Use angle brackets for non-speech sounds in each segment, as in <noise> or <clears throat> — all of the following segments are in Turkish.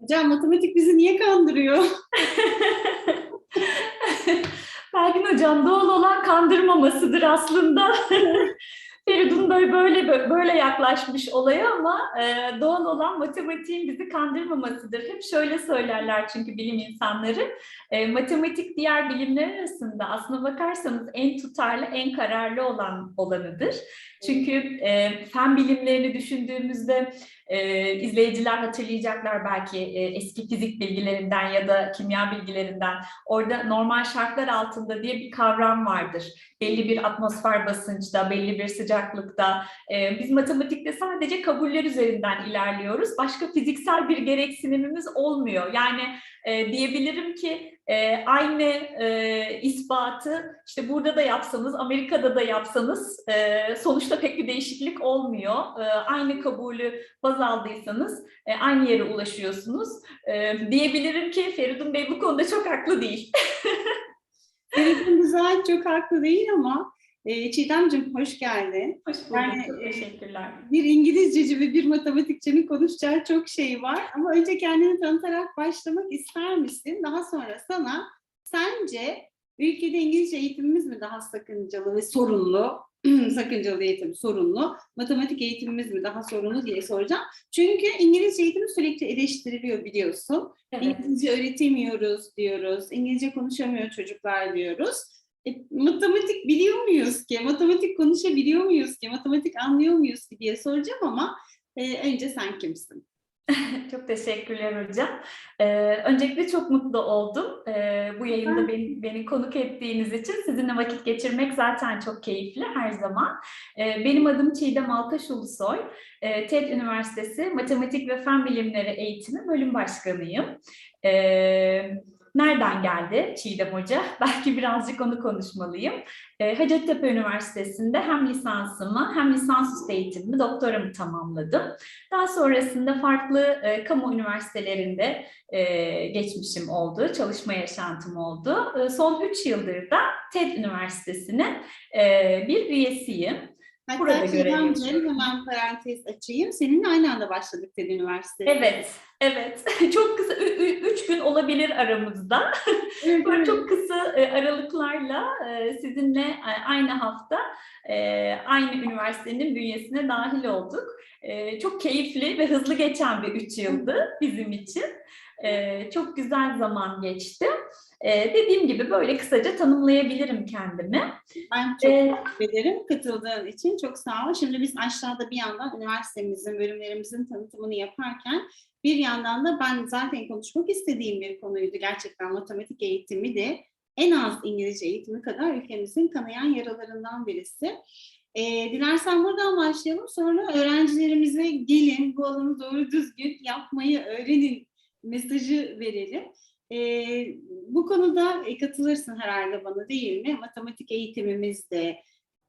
Hocam matematik bizi niye kandırıyor? <laughs> Belgin Hocam doğal olan kandırmamasıdır aslında. <laughs> Feridun böyle böyle böyle yaklaşmış olaya ama e, doğal olan matematiğin bizi kandırmamasıdır. Hep şöyle söylerler çünkü bilim insanları. E, matematik diğer bilimler arasında aslına bakarsanız en tutarlı, en kararlı olan olanıdır. Çünkü e, fen bilimlerini düşündüğümüzde e, izleyiciler hatırlayacaklar belki e, eski fizik bilgilerinden ya da kimya bilgilerinden. Orada normal şartlar altında diye bir kavram vardır. Belli bir atmosfer basınçta, belli bir sıcaklıkta. E, biz matematikte sadece kabuller üzerinden ilerliyoruz. Başka fiziksel bir gereksinimimiz olmuyor. Yani e, diyebilirim ki e, aynı e, ispatı işte burada da yapsanız, Amerika'da da yapsanız e, sonuçta pek bir değişiklik olmuyor. E, aynı kabulü baz aldıysanız e, aynı yere ulaşıyorsunuz. E, diyebilirim ki Feridun Bey bu konuda çok haklı değil. <laughs> Feridun Güzel çok haklı değil ama e, Çiğdemciğim hoş geldin. Hoş bulduk. Yani, çok e, teşekkürler. Bir İngilizceci ve bir matematikçinin konuşacağı çok şey var ama önce kendini tanıtarak başlamak ister misin? Daha sonra sana sence ülkede İngilizce eğitimimiz mi daha sakıncalı ve sorunlu? <clears throat> sakıncalı eğitim sorunlu, matematik eğitimimiz mi daha sorunlu diye soracağım. Çünkü İngilizce eğitimi sürekli eleştiriliyor biliyorsun. Evet. İngilizce öğretemiyoruz diyoruz, İngilizce konuşamıyor çocuklar diyoruz. E, matematik biliyor muyuz ki, matematik konuşabiliyor muyuz ki, matematik anlıyor muyuz ki diye soracağım ama e, önce sen kimsin? <laughs> Çok teşekkürler hocam. Ee, öncelikle çok mutlu oldum. Ee, bu yayında beni, beni konuk ettiğiniz için sizinle vakit geçirmek zaten çok keyifli her zaman. Ee, benim adım Çiğdem Altaş Ulusoy. Ee, TED Üniversitesi Matematik ve Fen Bilimleri Eğitimi Bölüm Başkanıyım. Ee, Nereden geldi Çiğdem Hoca? <laughs> Belki birazcık onu konuşmalıyım. E, Hacettepe Üniversitesi'nde hem lisansımı hem lisansüstü eğitimimi, doktoramı tamamladım. Daha sonrasında farklı e, kamu üniversitelerinde e, geçmişim oldu, çalışma yaşantım oldu. E, son 3 yıldır da TED Üniversitesi'ne e, bir üyesiyim. Burada Hatta Çiğdemciğim yapıyorum. hemen parantez açayım. Seninle aynı anda başladık TED Üniversitesi. Evet, evet. <laughs> Çok kısa, üç gün olabilir aramızda. Evet, <laughs> Böyle evet. çok kısa e, aralıklarla e, sizinle e, aynı hafta aynı üniversitenin bünyesine dahil olduk. Çok keyifli ve hızlı geçen bir üç yıldı bizim için. Çok güzel zaman geçti. Dediğim gibi böyle kısaca tanımlayabilirim kendimi. Ben çok E, teşekkür ederim katıldığın için. Çok sağ ol. Şimdi biz aşağıda bir yandan üniversitemizin, bölümlerimizin tanıtımını yaparken bir yandan da ben zaten konuşmak istediğim bir konuydu. Gerçekten matematik eğitimi de en az İngilizce eğitimi kadar ülkemizin kanayan yaralarından birisi. E, dilersen buradan başlayalım. Sonra öğrencilerimize gelin bu alanı doğru düzgün yapmayı öğrenin mesajı verelim. E, bu konuda e, katılırsın herhalde bana değil mi? Matematik eğitimimiz de,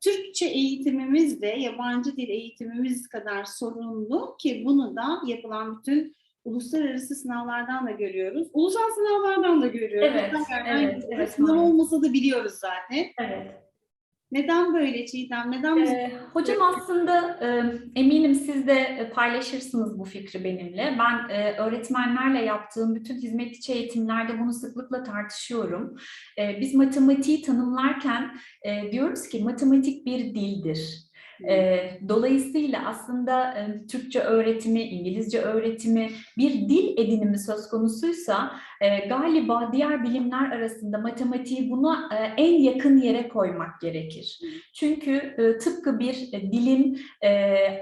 Türkçe eğitimimiz de yabancı dil eğitimimiz kadar sorunlu ki bunu da yapılan bütün uluslararası sınavlardan da görüyoruz. Ulusal sınavlardan da görüyoruz. Evet, Her evet, evet, Sınav maalesef. olmasa da biliyoruz zaten. Evet. Neden böyle Çiğdem? Neden Ee, hocam aslında e, eminim siz de paylaşırsınız bu fikri benimle. Ben e, öğretmenlerle yaptığım bütün hizmet içi eğitimlerde bunu sıklıkla tartışıyorum. E, biz matematiği tanımlarken e, diyoruz ki matematik bir dildir. E, dolayısıyla aslında e, Türkçe öğretimi, İngilizce öğretimi bir dil edinimi söz konusuysa e, galiba diğer bilimler arasında matematiği buna e, en yakın yere koymak gerekir. Çünkü e, tıpkı bir e, dilin e,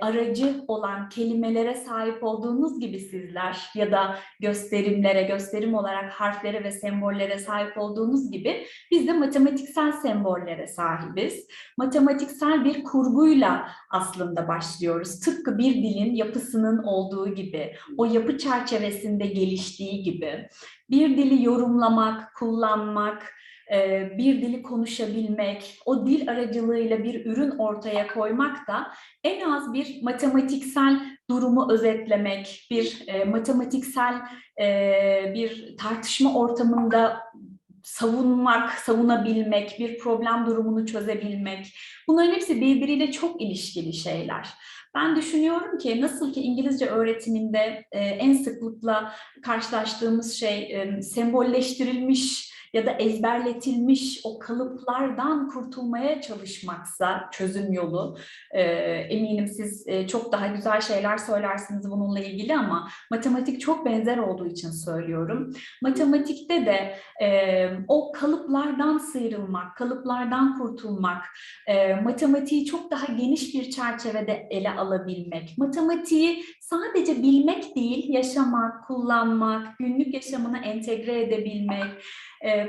aracı olan kelimelere sahip olduğunuz gibi sizler ya da gösterimlere, gösterim olarak harflere ve sembollere sahip olduğunuz gibi biz de matematiksel sembollere sahibiz. Matematiksel bir kurguyla aslında başlıyoruz. Tıpkı bir dilin yapısının olduğu gibi, o yapı çerçevesinde geliştiği gibi. Bir dili yorumlamak, kullanmak, e, bir dili konuşabilmek, o dil aracılığıyla bir ürün ortaya koymak da en az bir matematiksel durumu özetlemek, bir e, matematiksel e, bir tartışma ortamında savunmak, savunabilmek, bir problem durumunu çözebilmek. Bunların hepsi birbiriyle çok ilişkili şeyler. Ben düşünüyorum ki nasıl ki İngilizce öğretiminde en sıklıkla karşılaştığımız şey sembolleştirilmiş ya da ezberletilmiş o kalıplardan kurtulmaya çalışmaksa çözüm yolu. E, eminim siz e, çok daha güzel şeyler söylersiniz bununla ilgili ama matematik çok benzer olduğu için söylüyorum. Matematikte de e, o kalıplardan sıyrılmak, kalıplardan kurtulmak, e, matematiği çok daha geniş bir çerçevede ele alabilmek, matematiği sadece bilmek değil, yaşamak, kullanmak, günlük yaşamına entegre edebilmek,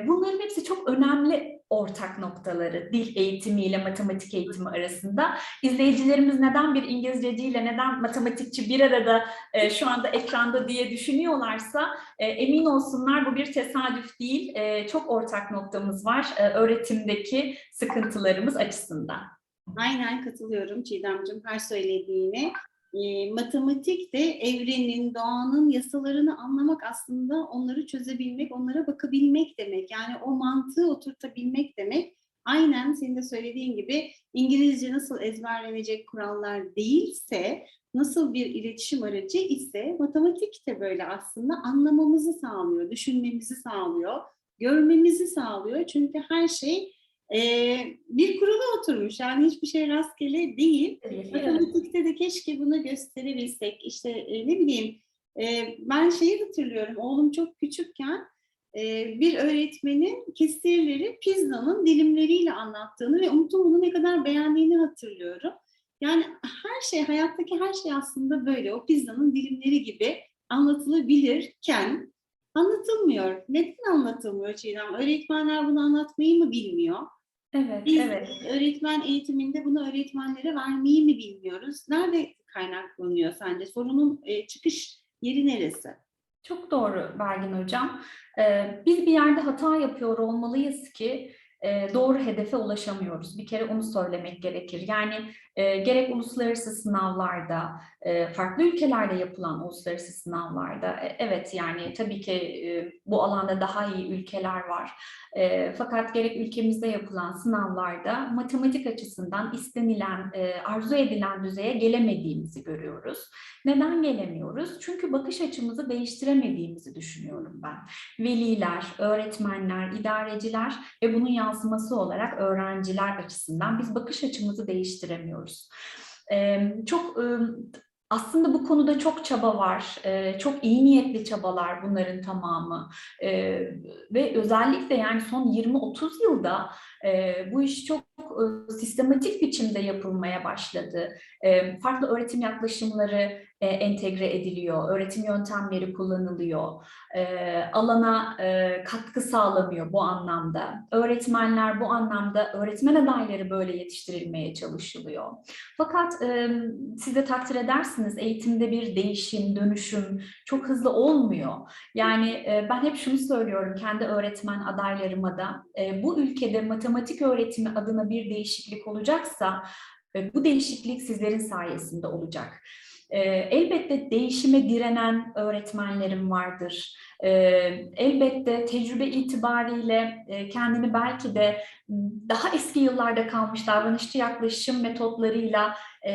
bunların hepsi çok önemli ortak noktaları dil eğitimiyle matematik eğitimi arasında. İzleyicilerimiz neden bir İngilizceciyle, neden matematikçi bir arada e, şu anda ekranda diye düşünüyorlarsa emin olsunlar bu bir tesadüf değil, çok ortak noktamız var öğretimdeki sıkıntılarımız açısından. Aynen katılıyorum Çiğdemciğim her söylediğine. E, matematik de evrenin, doğanın yasalarını anlamak aslında onları çözebilmek, onlara bakabilmek demek. Yani o mantığı oturtabilmek demek. Aynen senin de söylediğin gibi İngilizce nasıl ezberlenecek kurallar değilse, nasıl bir iletişim aracı ise matematik de böyle aslında anlamamızı sağlıyor, düşünmemizi sağlıyor, görmemizi sağlıyor. Çünkü her şey e, bir kurula oturmuş. Yani hiçbir şey rastgele değil. Matematikte de keşke bunu gösterebilsek. İşte e, ne bileyim e, ben şeyi hatırlıyorum. Oğlum çok küçükken e, bir öğretmenin kesirleri pizzanın dilimleriyle anlattığını ve Umut'un bunu ne kadar beğendiğini hatırlıyorum. Yani her şey, hayattaki her şey aslında böyle. O pizzanın dilimleri gibi anlatılabilirken anlatılmıyor. Neden anlatılmıyor Çiğdem? Öğretmenler bunu anlatmayı mı bilmiyor? Evet, Biz evet. öğretmen eğitiminde bunu öğretmenlere vermeyi mi bilmiyoruz? Nerede kaynaklanıyor sence? Sorunun e, çıkış yeri neresi? Çok doğru Belgin Hocam. Ee, biz bir yerde hata yapıyor olmalıyız ki e, doğru hedefe ulaşamıyoruz. Bir kere onu söylemek gerekir. Yani e, gerek uluslararası sınavlarda, farklı ülkelerde yapılan uluslararası sınavlarda, e, evet yani tabii ki e, bu alanda daha iyi ülkeler var. E, fakat gerek ülkemizde yapılan sınavlarda matematik açısından istenilen, e, arzu edilen düzeye gelemediğimizi görüyoruz. Neden gelemiyoruz? Çünkü bakış açımızı değiştiremediğimizi düşünüyorum ben. Veliler, öğretmenler, idareciler ve bunun yansıması olarak öğrenciler açısından biz bakış açımızı değiştiremiyoruz. Çok e, aslında bu konuda çok çaba var, çok iyi niyetli çabalar bunların tamamı. Ve özellikle yani son 20-30 yılda bu iş çok sistematik biçimde yapılmaya başladı. E, farklı öğretim yaklaşımları e, entegre ediliyor, öğretim yöntemleri kullanılıyor, e, alana e, katkı sağlanıyor bu anlamda. Öğretmenler bu anlamda, öğretmen adayları böyle yetiştirilmeye çalışılıyor. Fakat e, siz de takdir edersiniz eğitimde bir değişim, dönüşüm çok hızlı olmuyor. Yani e, ben hep şunu söylüyorum kendi öğretmen adaylarıma da, e, bu ülkede matematik öğretimi adına bir değişiklik olacaksa, e, bu değişiklik sizlerin sayesinde olacak. E, elbette değişime direnen öğretmenlerim vardır. E, elbette tecrübe itibariyle kendini belki de daha eski yıllarda kalmış davranışçı yaklaşım metotlarıyla e,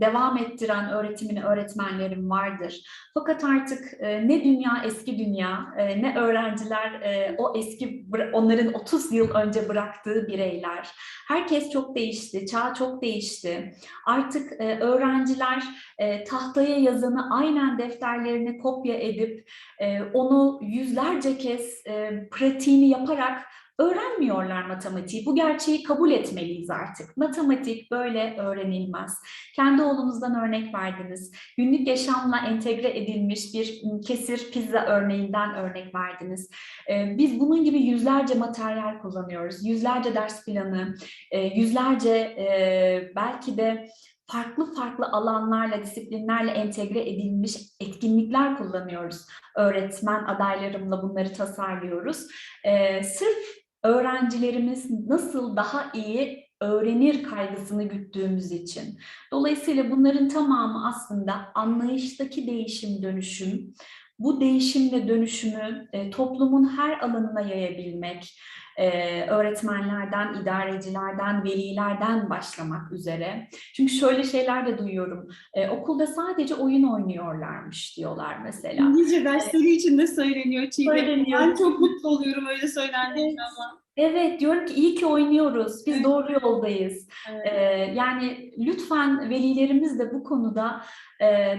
devam ettiren öğretimini öğretmenlerim vardır. Fakat artık e, ne dünya eski dünya, e, ne öğrenciler e, o eski onların 30 yıl önce bıraktığı bireyler. Herkes çok değişti, çağ çok değişti. Artık e, öğrenciler e, tahtaya yazanı aynen defterlerine kopya edip e, onu yüzlerce kez e, pratiğini yaparak öğrenmiyorlar matematiği. Bu gerçeği kabul etmeliyiz artık. Matematik böyle öğrenilmez. Kendi oğlunuzdan örnek verdiniz. Günlük yaşamla entegre edilmiş bir kesir pizza örneğinden örnek verdiniz. Ee, biz bunun gibi yüzlerce materyal kullanıyoruz. Yüzlerce ders planı, e, yüzlerce e, belki de farklı farklı alanlarla, disiplinlerle entegre edilmiş etkinlikler kullanıyoruz. Öğretmen adaylarımla bunları tasarlıyoruz. Ee, sırf öğrencilerimiz nasıl daha iyi öğrenir kaygısını güttüğümüz için. Dolayısıyla bunların tamamı aslında anlayıştaki değişim, dönüşüm, bu değişimle dönüşümü e, toplumun her alanına yayabilmek, e, öğretmenlerden, idarecilerden, velilerden başlamak üzere. Çünkü şöyle şeyler de duyuyorum. E, okulda sadece oyun oynuyorlarmış diyorlar mesela. İngilizce dersleri için de söyleniyor Çiğdem. Söyleniyor. Ben çok mutlu oluyorum öyle söylendiğinde ama. Evet diyorum ki iyi ki oynuyoruz. Biz Evet. doğru yoldayız. Evet. Ee, yani lütfen velilerimiz de bu konuda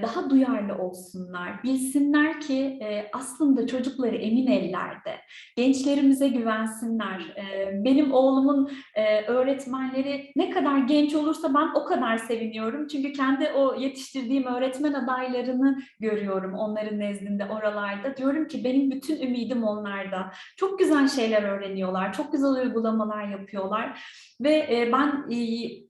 daha duyarlı olsunlar. Bilsinler ki e, aslında çocukları emin ellerde. Gençlerimize güvensinler. E, benim oğlumun e, öğretmenleri ne kadar genç olursa ben o kadar seviniyorum. Çünkü kendi o yetiştirdiğim öğretmen adaylarını görüyorum onların nezdinde oralarda. Diyorum ki benim bütün ümidim onlarda. Çok güzel şeyler öğreniyorlar. Çok güzel uygulamalar yapıyorlar. Ve e, ben e,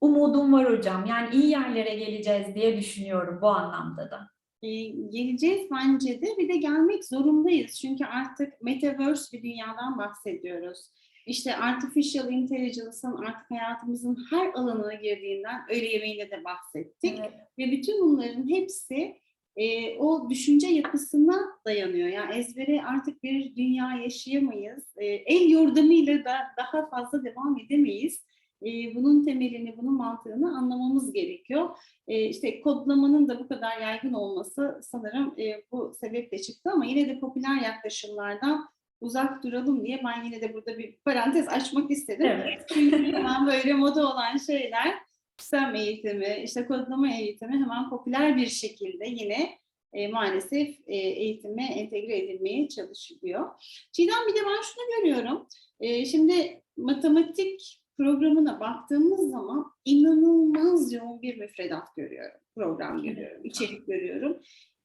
umudum var hocam. Yani iyi yerlere geleceğiz diye düşünüyorum bu anlamda da. Ee, geleceğiz bence de bir de gelmek zorundayız. Çünkü artık metaverse bir dünyadan bahsediyoruz. İşte artificial intelligence'ın artık hayatımızın her alanına girdiğinden öğle yemeğinde de bahsettik. Ve bütün bunların hepsi e, o düşünce yapısına dayanıyor. Yani ezbere artık bir dünya yaşayamayız. E, el yordamıyla da daha fazla devam edemeyiz. E, bunun temelini, bunun mantığını anlamamız gerekiyor. E, işte kodlamanın da bu kadar yaygın olması sanırım e, bu sebeple çıktı ama yine de popüler yaklaşımlardan uzak duralım diye ben yine de burada bir parantez açmak istedim. Evet. <laughs> Çünkü hemen böyle moda olan şeyler sistem eğitimi, işte kodlama eğitimi hemen popüler bir şekilde yine e, maalesef e, eğitime entegre edilmeye çalışılıyor. Çiğdem bir de ben şunu görüyorum. E, şimdi matematik programına baktığımız zaman inanılmaz yoğun bir müfredat görüyorum, program görüyorum, içerik görüyorum.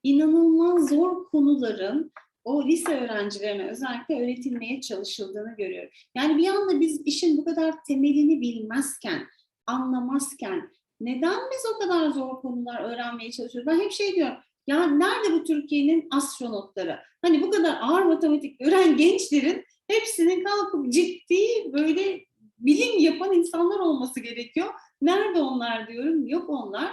İnanılmaz zor konuların o lise öğrencilerine özellikle öğretilmeye çalışıldığını görüyorum. Yani bir yanda biz işin bu kadar temelini bilmezken, anlamazken neden biz o kadar zor konular öğrenmeye çalışıyoruz? Ben hep şey diyorum, ya nerede bu Türkiye'nin astronotları? Hani bu kadar ağır matematik gören gençlerin hepsinin kalkıp ciddi böyle bilim yapan insanlar olması gerekiyor. Nerede onlar diyorum, yok onlar.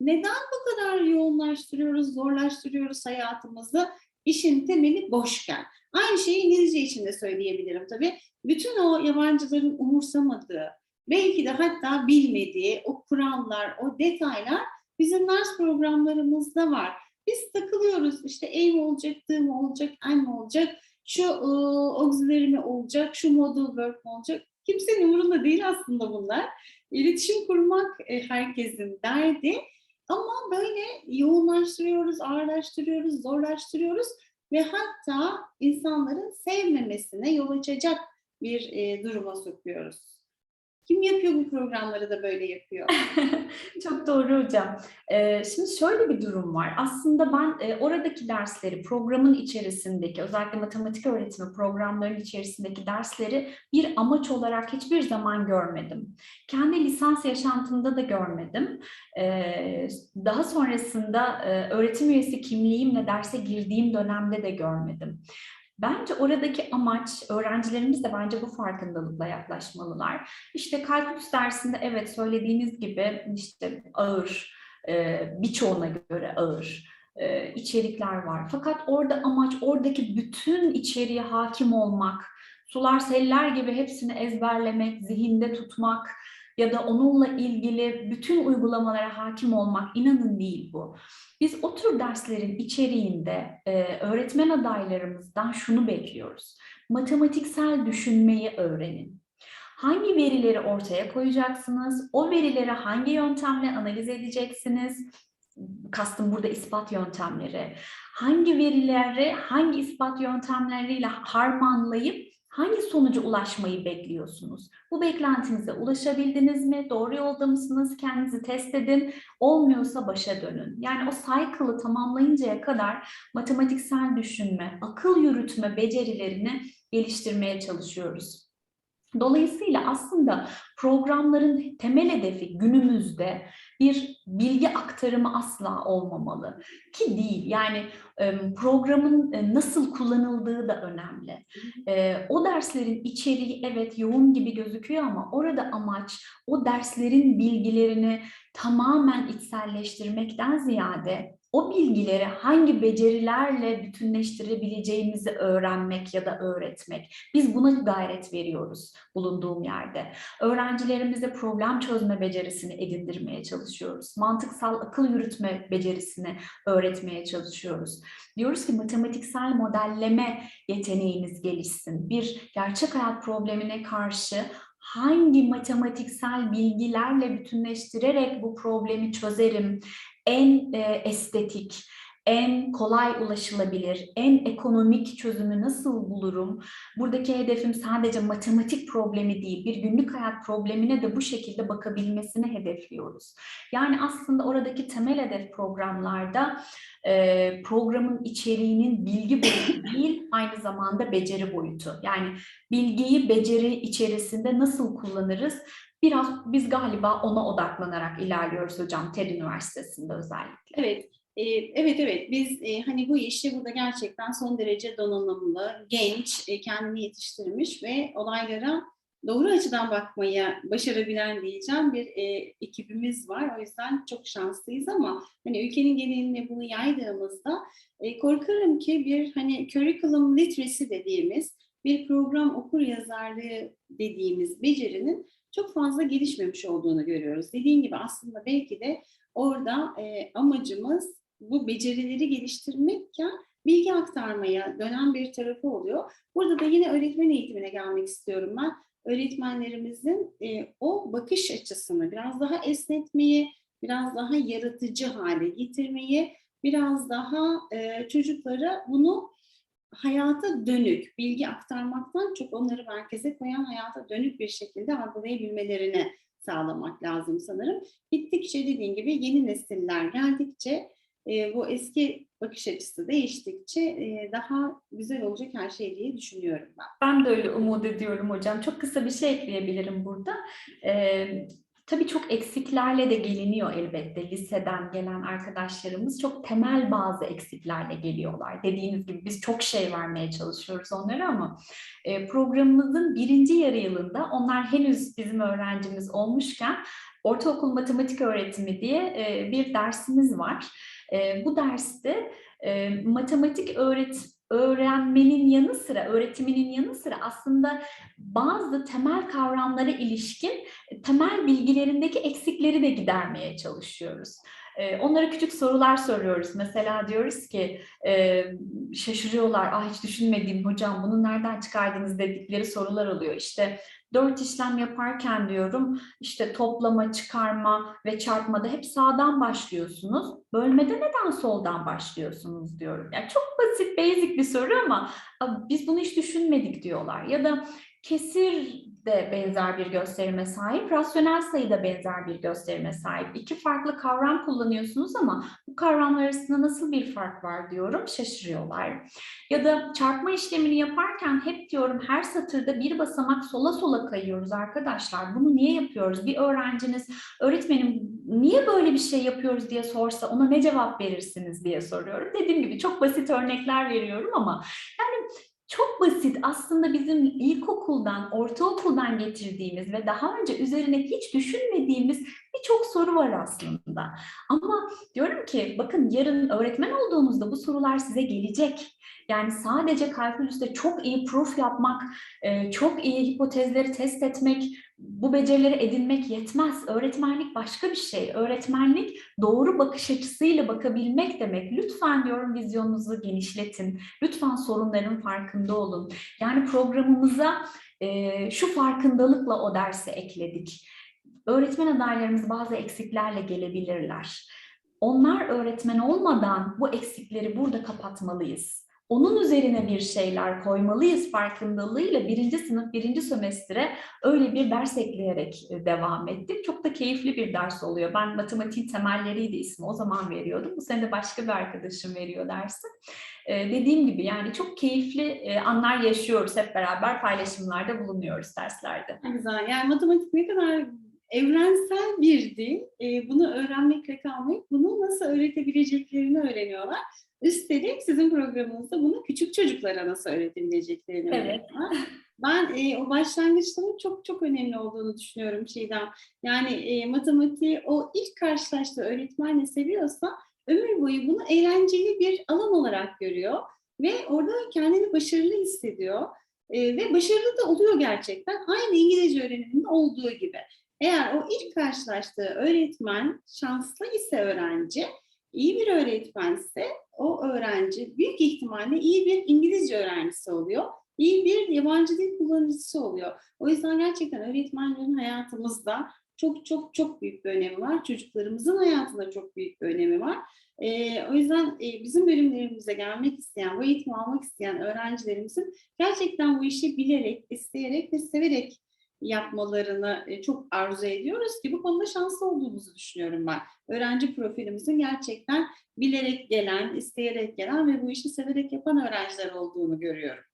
Neden bu kadar yoğunlaştırıyoruz, zorlaştırıyoruz hayatımızı? İşin temeli boşken. Aynı şeyi İngilizce için de söyleyebilirim tabii. Bütün o yabancıların umursamadığı, belki de hatta bilmediği o kurallar, o detaylar bizim ders programlarımızda var. Biz takılıyoruz işte aim olacak, do mu olacak, am mi olacak, şu e, auxiliary mi olacak, şu modal verb mi olacak. Kimsenin umurunda değil aslında bunlar. İletişim kurmak e, herkesin derdi. Ama böyle yoğunlaştırıyoruz, ağırlaştırıyoruz, zorlaştırıyoruz ve hatta insanların sevmemesine yol açacak bir e, duruma sokuyoruz. Kim yapıyor bu programları da böyle yapıyor? <laughs> Çok doğru hocam. Ee, şimdi şöyle bir durum var. Aslında ben e, oradaki dersleri, programın içerisindeki, özellikle matematik öğretimi programlarının içerisindeki dersleri bir amaç olarak hiçbir zaman görmedim. Kendi lisans yaşantımda da görmedim. Ee, daha sonrasında e, öğretim üyesi kimliğimle derse girdiğim dönemde de görmedim. Bence oradaki amaç, öğrencilerimiz de bence bu farkındalıkla yaklaşmalılar. İşte kalkülüs dersinde evet söylediğiniz gibi işte ağır, e, birçoğuna göre ağır e, içerikler var. Fakat orada amaç oradaki bütün içeriğe hakim olmak, sular seller gibi hepsini ezberlemek, zihinde tutmak ya da onunla ilgili bütün uygulamalara hakim olmak inanın değil bu. Biz o tür derslerin içeriğinde e, öğretmen adaylarımızdan şunu bekliyoruz. Matematiksel düşünmeyi öğrenin. Hangi verileri ortaya koyacaksınız? O verileri hangi yöntemle analiz edeceksiniz? Kastım burada ispat yöntemleri. Hangi verileri hangi ispat yöntemleriyle harmanlayıp hangi sonuca ulaşmayı bekliyorsunuz? Bu beklentinize ulaşabildiniz mi? Doğru yolda mısınız? Kendinizi test edin. Olmuyorsa başa dönün. Yani o cycle'ı tamamlayıncaya kadar matematiksel düşünme, akıl yürütme becerilerini geliştirmeye çalışıyoruz. Dolayısıyla aslında programların temel hedefi günümüzde bir bilgi aktarımı asla olmamalı ki değil. Yani programın nasıl kullanıldığı da önemli. O derslerin içeriği evet yoğun gibi gözüküyor ama orada amaç o derslerin bilgilerini tamamen içselleştirmekten ziyade o bilgileri hangi becerilerle bütünleştirebileceğimizi öğrenmek ya da öğretmek. Biz buna gayret veriyoruz bulunduğum yerde. Öğrencilerimize problem çözme becerisini edindirmeye çalışıyoruz. Mantıksal akıl yürütme becerisini öğretmeye çalışıyoruz. Diyoruz ki matematiksel modelleme yeteneğiniz gelişsin. Bir gerçek hayat problemine karşı hangi matematiksel bilgilerle bütünleştirerek bu problemi çözerim? En e, estetik, en kolay ulaşılabilir, en ekonomik çözümü nasıl bulurum? Buradaki hedefim sadece matematik problemi değil, bir günlük hayat problemine de bu şekilde bakabilmesini hedefliyoruz. Yani aslında oradaki temel hedef programlarda e, programın içeriğinin bilgi boyutu <coughs> değil, aynı zamanda beceri boyutu. Yani bilgiyi beceri içerisinde nasıl kullanırız? Biraz biz galiba ona odaklanarak ilerliyoruz hocam TED Üniversitesi'nde özellikle. Evet, e, evet, evet. Biz e, hani bu işi burada gerçekten son derece donanımlı, genç, e, kendini yetiştirmiş ve olaylara doğru açıdan bakmayı başarabilen diyeceğim bir e, ekibimiz var. O yüzden çok şanslıyız ama hani ülkenin geneline bunu yaydığımızda e, korkarım ki bir hani curriculum literacy dediğimiz bir program okur yazarlığı dediğimiz becerinin çok fazla gelişmemiş olduğunu görüyoruz. Dediğim gibi aslında belki de orada e, amacımız bu becerileri geliştirmekken bilgi aktarmaya dönen bir tarafı oluyor. Burada da yine öğretmen eğitimine gelmek istiyorum ben. Öğretmenlerimizin e, o bakış açısını biraz daha esnetmeyi, biraz daha yaratıcı hale getirmeyi, biraz daha e, çocuklara bunu hayata dönük, bilgi aktarmaktan çok onları merkeze koyan hayata dönük bir şekilde algılayabilmelerini sağlamak lazım sanırım. Gittikçe dediğin gibi yeni nesiller geldikçe e, bu eski bakış açısı değiştikçe e, daha güzel olacak her şey diye düşünüyorum ben. Ben de öyle umut ediyorum hocam. Çok kısa bir şey ekleyebilirim burada. Ee, tabii çok eksiklerle de geliniyor elbette. Liseden gelen arkadaşlarımız çok temel bazı eksiklerle geliyorlar. Dediğiniz gibi biz çok şey vermeye çalışıyoruz onlara ama e, programımızın birinci yarı yılında onlar henüz bizim öğrencimiz olmuşken ortaokul matematik öğretimi diye e, bir dersimiz var. E, bu derste e, matematik öğret öğrenmenin yanı sıra, öğretiminin yanı sıra aslında bazı temel kavramlara ilişkin temel bilgilerindeki eksikleri de gidermeye çalışıyoruz. Onlara küçük sorular soruyoruz. Mesela diyoruz ki şaşırıyorlar. Ah hiç düşünmediğim hocam bunu nereden çıkardınız dedikleri sorular oluyor. İşte dört işlem yaparken diyorum işte toplama, çıkarma ve çarpmada hep sağdan başlıyorsunuz. Bölmede neden soldan başlıyorsunuz diyorum. Yani çok basit, basic bir soru ama biz bunu hiç düşünmedik diyorlar. Ya da kesir de benzer bir gösterime sahip, rasyonel sayı da benzer bir gösterime sahip. İki farklı kavram kullanıyorsunuz ama bu kavramlar arasında nasıl bir fark var diyorum, şaşırıyorlar. Ya da çarpma işlemini yaparken hep diyorum her satırda bir basamak sola sola kayıyoruz arkadaşlar. Bunu niye yapıyoruz? Bir öğrenciniz öğretmenim niye böyle bir şey yapıyoruz diye sorsa ona ne cevap verirsiniz diye soruyorum. Dediğim gibi çok basit örnekler veriyorum ama çok basit aslında bizim ilkokuldan, ortaokuldan getirdiğimiz ve daha önce üzerine hiç düşünmediğimiz birçok soru var aslında. Ama diyorum ki bakın yarın öğretmen olduğunuzda bu sorular size gelecek. Yani sadece kalkülüste çok iyi proof yapmak, çok iyi hipotezleri test etmek, bu becerileri edinmek yetmez. Öğretmenlik başka bir şey. Öğretmenlik doğru bakış açısıyla bakabilmek demek. Lütfen diyorum vizyonunuzu genişletin. Lütfen sorunların farkında olun. Yani programımıza e, şu farkındalıkla o dersi ekledik. Öğretmen adaylarımız bazı eksiklerle gelebilirler. Onlar öğretmen olmadan bu eksikleri burada kapatmalıyız onun üzerine bir şeyler koymalıyız farkındalığıyla birinci sınıf, birinci sömestre öyle bir ders ekleyerek e, devam ettik. Çok da keyifli bir ders oluyor. Ben matematiğin temelleriydi ismi o zaman veriyordum. Bu sene de başka bir arkadaşım veriyor dersi. Ee, dediğim gibi yani çok keyifli e, anlar yaşıyoruz hep beraber paylaşımlarda bulunuyoruz derslerde. Güzel. Yani matematik ne kadar evrensel bir dil. E, bunu öğrenmekle kalmayıp bunu nasıl öğretebileceklerini öğreniyorlar. Üstelik sizin programınızda bunu küçük çocuklara nasıl öğretebileceklerini evet. Ben e, o başlangıçların çok çok önemli olduğunu düşünüyorum Çiğdem. Yani e, matematiği o ilk karşılaştığı öğretmenle seviyorsa ömür boyu bunu eğlenceli bir alan olarak görüyor ve orada kendini başarılı hissediyor. Ee, ve başarılı da oluyor gerçekten. Aynı İngilizce öğreniminde olduğu gibi. Eğer o ilk karşılaştığı öğretmen şanslı ise öğrenci, iyi bir öğretmense o öğrenci büyük ihtimalle iyi bir İngilizce öğrencisi oluyor. İyi bir yabancı dil kullanıcısı oluyor. O yüzden gerçekten öğretmenlerin hayatımızda çok çok çok büyük bir önemi var. Çocuklarımızın hayatında çok büyük bir önemi var. Ee, o yüzden e, bizim bölümlerimize gelmek isteyen, bu eğitimi almak isteyen öğrencilerimizin gerçekten bu işi bilerek, isteyerek ve severek yapmalarını e, çok arzu ediyoruz ki bu konuda şanslı olduğumuzu düşünüyorum ben. Öğrenci profilimizin gerçekten bilerek gelen, isteyerek gelen ve bu işi severek yapan öğrenciler olduğunu görüyorum.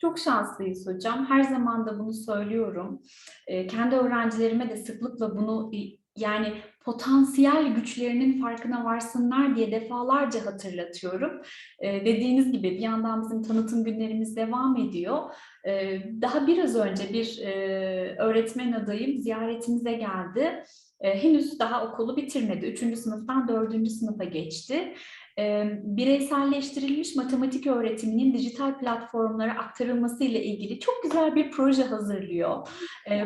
Çok şanslıyız hocam. Her zaman da bunu söylüyorum. Ee, kendi öğrencilerime de sıklıkla bunu yani potansiyel güçlerinin farkına varsınlar diye defalarca hatırlatıyorum. Ee, dediğiniz gibi bir yandan bizim tanıtım günlerimiz devam ediyor. Ee, daha biraz önce bir e, öğretmen adayım ziyaretimize geldi. Ee, henüz daha okulu bitirmedi. Üçüncü sınıftan dördüncü sınıfa geçti e, bireyselleştirilmiş matematik öğretiminin dijital platformlara aktarılması ile ilgili çok güzel bir proje hazırlıyor.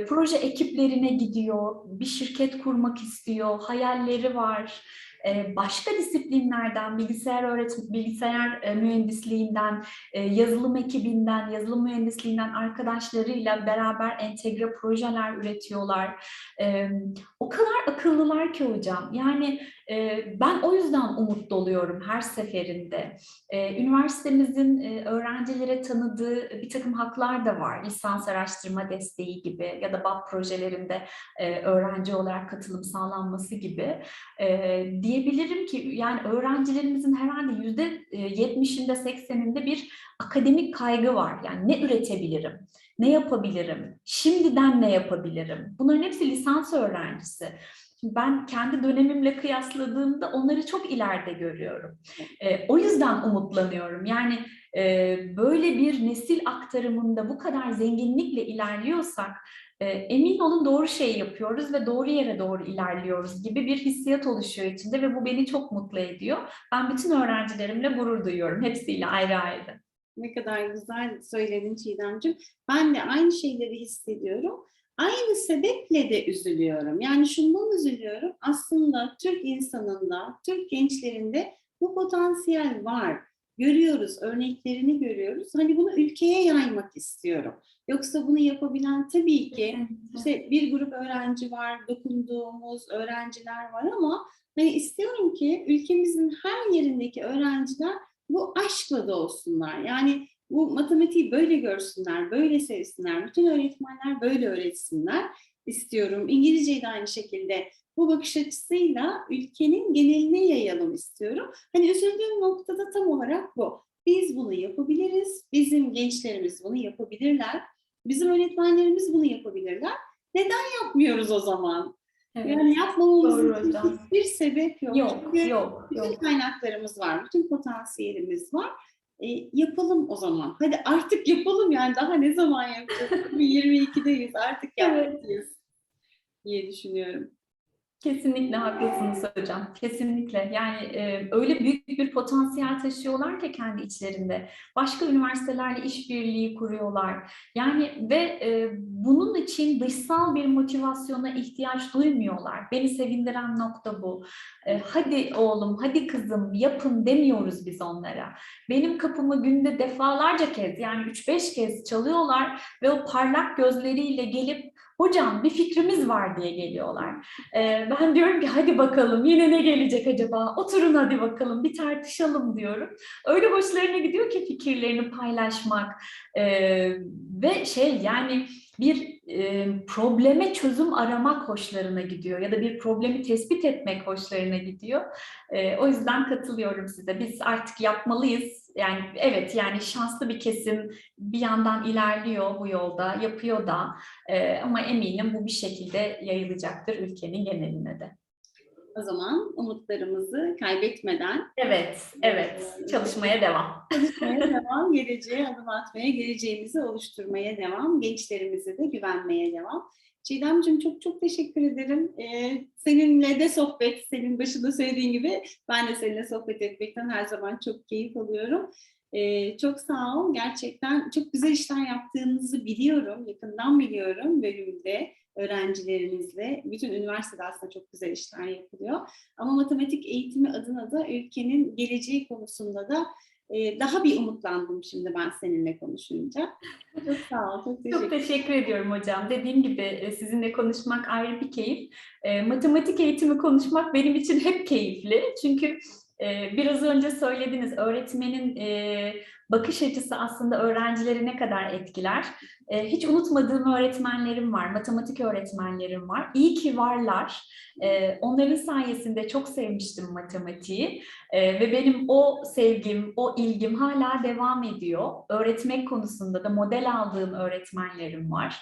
Proje ekiplerine gidiyor, bir şirket kurmak istiyor, hayalleri var. Başka disiplinlerden, bilgisayar öğretim, bilgisayar mühendisliğinden, yazılım ekibinden, yazılım mühendisliğinden arkadaşlarıyla beraber entegre projeler üretiyorlar. O kadar akıllılar ki hocam. Yani ben o yüzden umut doluyorum her seferinde. E, üniversitemizin e, öğrencilere tanıdığı bir takım haklar da var. Lisans araştırma desteği gibi ya da BAP projelerinde e, öğrenci olarak katılım sağlanması gibi. E, diyebilirim ki yani öğrencilerimizin herhalde yüzde yetmişinde sekseninde bir akademik kaygı var. Yani ne üretebilirim, ne yapabilirim, şimdiden ne yapabilirim? Bunların hepsi lisans öğrencisi. Ben kendi dönemimle kıyasladığımda onları çok ileride görüyorum. E, o yüzden umutlanıyorum. Yani e, böyle bir nesil aktarımında bu kadar zenginlikle ilerliyorsak e, emin olun doğru şey yapıyoruz ve doğru yere doğru ilerliyoruz gibi bir hissiyat oluşuyor içinde ve bu beni çok mutlu ediyor. Ben bütün öğrencilerimle gurur duyuyorum. Hepsiyle ayrı ayrı. Ne kadar güzel söyledin Çiğdemciğim. Ben de aynı şeyleri hissediyorum. Aynı sebeple de üzülüyorum. Yani şundan üzülüyorum. Aslında Türk insanında, Türk gençlerinde bu potansiyel var. Görüyoruz, örneklerini görüyoruz. Hani bunu ülkeye yaymak istiyorum. Yoksa bunu yapabilen tabii ki işte bir grup öğrenci var, dokunduğumuz öğrenciler var ama hani istiyorum ki ülkemizin her yerindeki öğrenciler bu aşkla da olsunlar. Yani bu matematiği böyle görsünler, böyle sevsinler. Bütün öğretmenler böyle öğretsinler istiyorum. İngilizceyi de aynı şekilde bu bakış açısıyla ülkenin geneline yayalım istiyorum. Hani üzüldüğüm noktada tam olarak bu. Biz bunu yapabiliriz. Bizim gençlerimiz bunu yapabilirler. Bizim öğretmenlerimiz bunu yapabilirler. Neden yapmıyoruz o zaman? Evet. Yani yapmamamızın hiçbir sebep yok. Yok, Çünkü yok, bütün yok. kaynaklarımız var, bütün potansiyelimiz var. E, yapalım o zaman. Hadi artık yapalım yani daha ne zaman yapacağız? 22'deyiz artık Evet. yapmalıyız diye düşünüyorum. Kesinlikle haklısınız hocam. Kesinlikle. Yani e, öyle büyük bir potansiyel taşıyorlar ki kendi içlerinde. Başka üniversitelerle işbirliği kuruyorlar. Yani ve e, bunun için dışsal bir motivasyona ihtiyaç duymuyorlar. Beni sevindiren nokta bu. E, hadi oğlum, hadi kızım yapın demiyoruz biz onlara. Benim kapımı günde defalarca kez yani 3-5 kez çalıyorlar ve o parlak gözleriyle gelip hocam bir fikrimiz var diye geliyorlar. Ben diyorum ki hadi bakalım yine ne gelecek acaba? Oturun hadi bakalım bir tartışalım diyorum. Öyle hoşlarına gidiyor ki fikirlerini paylaşmak ve şey yani bir e, probleme çözüm aramak hoşlarına gidiyor ya da bir problemi tespit etmek hoşlarına gidiyor. Ee, o yüzden katılıyorum size. Biz artık yapmalıyız. Yani evet yani şanslı bir kesim bir yandan ilerliyor bu yolda, yapıyor da. Ee, ama eminim bu bir şekilde yayılacaktır ülkenin geneline de. O zaman umutlarımızı kaybetmeden Evet, evet. Çalışmaya devam. çalışmaya devam, geleceğe adım atmaya, geleceğimizi oluşturmaya devam, gençlerimize de güvenmeye devam. Çiğdemciğim çok çok teşekkür ederim. Ee, seninle de sohbet, senin başında söylediğin gibi ben de seninle sohbet etmekten her zaman çok keyif alıyorum. Ee, çok sağ ol. Gerçekten çok güzel işler yaptığınızı biliyorum. Yakından biliyorum bölümde öğrencilerinizle. Bütün üniversitede aslında çok güzel işler yapılıyor. Ama matematik eğitimi adına da ülkenin geleceği konusunda da e, daha bir umutlandım şimdi ben seninle konuşunca. Çok sağ ol. Çok teşekkür Çok teşekkür ediyorum hocam. Dediğim gibi e, sizinle konuşmak ayrı bir keyif. E, matematik eğitimi konuşmak benim için hep keyifli. Çünkü biraz önce söylediniz öğretmenin bakış açısı aslında öğrencileri ne kadar etkiler. E, hiç unutmadığım öğretmenlerim var, matematik öğretmenlerim var. İyi ki varlar. E, onların sayesinde çok sevmiştim matematiği. E, ve benim o sevgim, o ilgim hala devam ediyor. Öğretmek konusunda da model aldığım öğretmenlerim var.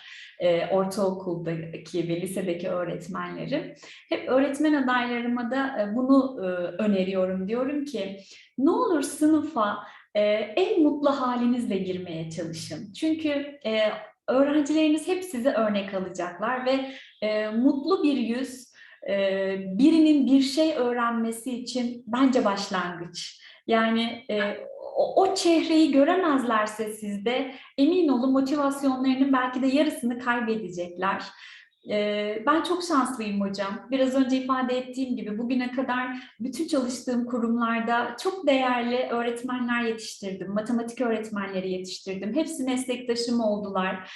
Ortaokuldaki ve lisedeki öğretmenlerim. Hep öğretmen adaylarıma da e, bunu e, öneriyorum. Diyorum ki ne olur sınıfa e, en mutlu halinizle girmeye çalışın. Çünkü e, öğrencileriniz hep size örnek alacaklar ve e, mutlu bir yüz e, birinin bir şey öğrenmesi için bence başlangıç. Yani e, o, o çehreyi göremezlerse sizde emin olun motivasyonlarının belki de yarısını kaybedecekler. Ben çok şanslıyım hocam. Biraz önce ifade ettiğim gibi bugüne kadar bütün çalıştığım kurumlarda çok değerli öğretmenler yetiştirdim. Matematik öğretmenleri yetiştirdim. Hepsi meslektaşım oldular.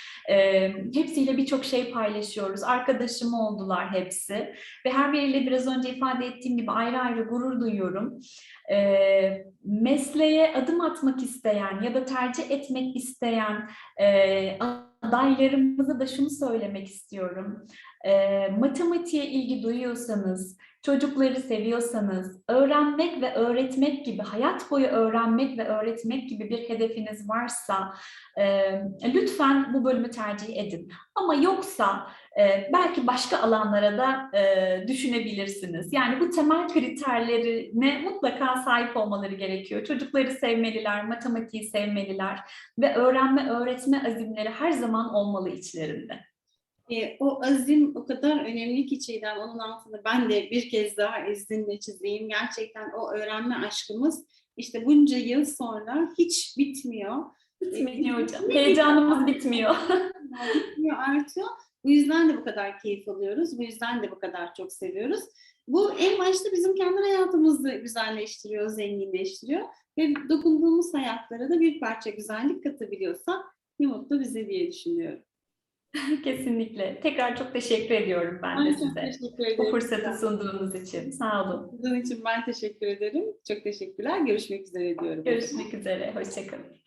Hepsiyle birçok şey paylaşıyoruz. Arkadaşım oldular hepsi. Ve her biriyle biraz önce ifade ettiğim gibi ayrı ayrı gurur duyuyorum. Mesleğe adım atmak isteyen ya da tercih etmek isteyen adaylarımıza da şunu söylemek istiyorum. E, matematiğe ilgi duyuyorsanız, çocukları seviyorsanız, öğrenmek ve öğretmek gibi, hayat boyu öğrenmek ve öğretmek gibi bir hedefiniz varsa e, lütfen bu bölümü tercih edin. Ama yoksa e, belki başka alanlara da e, düşünebilirsiniz. Yani bu temel kriterlerine mutlaka sahip olmaları gerekiyor. Çocukları sevmeliler, matematiği sevmeliler ve öğrenme, öğretme azimleri her zaman olmalı içlerinde. E, o azim o kadar önemli ki Çiğdem, onun altını ben de bir kez daha izninle çizeyim. Gerçekten o öğrenme aşkımız işte bunca yıl sonra hiç bitmiyor. Bitmiyor hocam. Heyecanımız bitmiyor. <laughs> Bitmiyor, artıyor. Bu yüzden de bu kadar keyif alıyoruz. Bu yüzden de bu kadar çok seviyoruz. Bu en başta bizim kendi hayatımızı güzelleştiriyor, zenginleştiriyor. Ve dokunduğumuz hayatlara da bir parça güzellik katabiliyorsa ne mutlu bize diye düşünüyorum. <laughs> Kesinlikle. Tekrar çok teşekkür ediyorum ben de Ben size. teşekkür ederim. Bu fırsatı sunduğunuz için. Sağ olun. Bunun için ben teşekkür ederim. Çok teşekkürler. Görüşmek üzere diyorum. Görüşmek üzere. Hoşçakalın.